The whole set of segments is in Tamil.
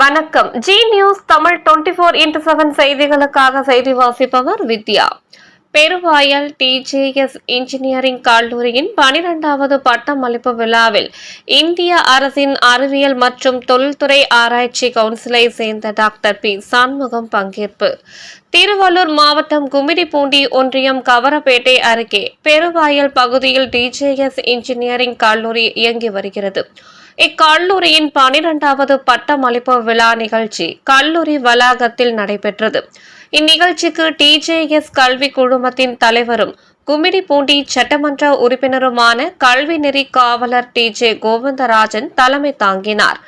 வணக்கம். ஜி நியூஸ் தமிழ் டுவெண்டி ஃபோர் இன்டு செவன் செய்திகளுக்காக செய்தி வாசிப்பவர் வித்யா. பெருவாயல் டிஜேஎஸ் இன்ஜினியரிங் கல்லூரியின் பனிரெண்டாவது பட்டமளிப்பு விழாவில் இந்திய அரசின் அறிவியல் மற்றும் தொழில்துறை ஆராய்ச்சி கவுன்சிலை சேர்ந்த டாக்டர் பி. சண்முகம் பங்கேற்பு. திருவள்ளூர் மாவட்டம் கும்மிடிப்பூண்டி ஒன்றியம் கவரப்பேட்டை அருகே பெருவாயல் பகுதியில் டிஜேஎஸ் இன்ஜினியரிங் கல்லூரி இயங்கி வருகிறது. இக்கல்லூரியின் பனிரெண்டாவது பட்டமளிப்பு விழா நிகழ்ச்சி கல்லூரி வளாகத்தில் நடைபெற்றது. இந்நிகழ்ச்சிக்கு டிஜேஎஸ் கல்வி குழுமத்தின் தலைவரும் கும்மிடிப்பூண்டி சட்டமன்ற உறுப்பினருமான கல்வி நெறி காவலர் டி ஜே கோவிந்தராஜன் தலைமை தாங்கினார்.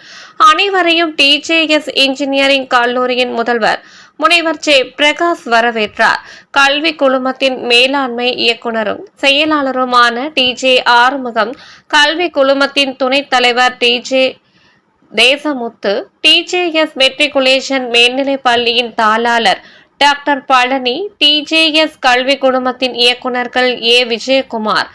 அனைவரையும் டிஜேஎஸ் இன்ஜினியரிங் கல்லூரியின் முதல்வர் முனைவர் ஜே பிரகாஷ் வரவேற்றார். கல்வி குழுமத்தின் மேலாண்மை இயக்குனரும் செயலாளருமான டி ஜே ஆறுமுகம் கல்வி குழுமத்தின் துணைத் தலைவர் T J Desamuthu TJS matriculation மேல்நிலைப் பள்ளியின் தாளாளர் டாக்டர் பழனி டிஜேஎஸ் கல்வி குழுமத்தின் இயக்குனர்கள் A. Vijayakumar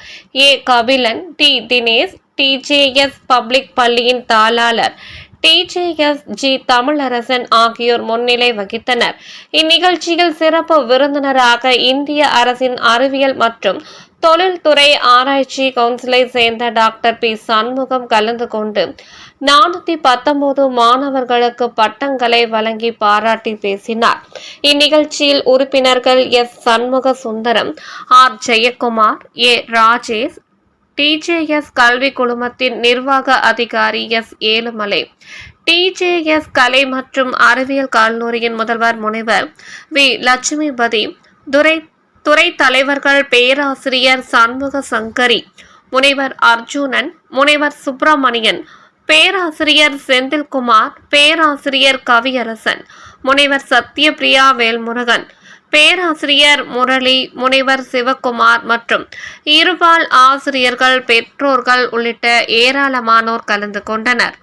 A. Kabilan D. Dinesh TJS public பள்ளியின் தாளாளர் டிஜேஎஸ் ஜி. தமிழரசன் ஆகியோர் முன்னிலை வகித்தனர். இந்நிகழ்ச்சியில் சிறப்பு விருந்தினராக இந்திய அரசின் அறிவியல் மற்றும் தொழில்துறை ஆராய்ச்சி கவுன்சிலை சேர்ந்த டாக்டர் பி. சண்முகம் கலந்து கொண்டு நானூத்தி பத்தொன்பது மாணவர்களுக்கு பட்டங்களை வழங்கி பாராட்டி பேசினார். இந்நிகழ்ச்சியில் உறுப்பினர்கள் S. Shanmuga Sundaram R. Jayakumar A. Rajesh TJS கல்வி குழுமத்தின் நிர்வாக அதிகாரி எஸ். ஏழுமலை டிஜேஎஸ் கலை மற்றும் அறிவியல் கல்லூரியின் முதல்வர் முனைவர் வி. லட்சுமிபதி துரை துறை தலைவர்கள் பேராசிரியர் சண்முக சங்கரி முனைவர் அர்ஜுனன் முனைவர் சுப்பிரமணியன் பேராசிரியர் செந்தில்குமார் பேராசிரியர் கவியரசன் முனைவர் சத்யபிரியா வேல்முருகன் பேராசிரியர் முரளி முனைவர் சிவகுமார் மற்றும் இருபால் ஆசிரியர்கள் பெற்றோர்கள் உள்ளிட்ட ஏராளமானோர் கலந்து கொண்டனர்.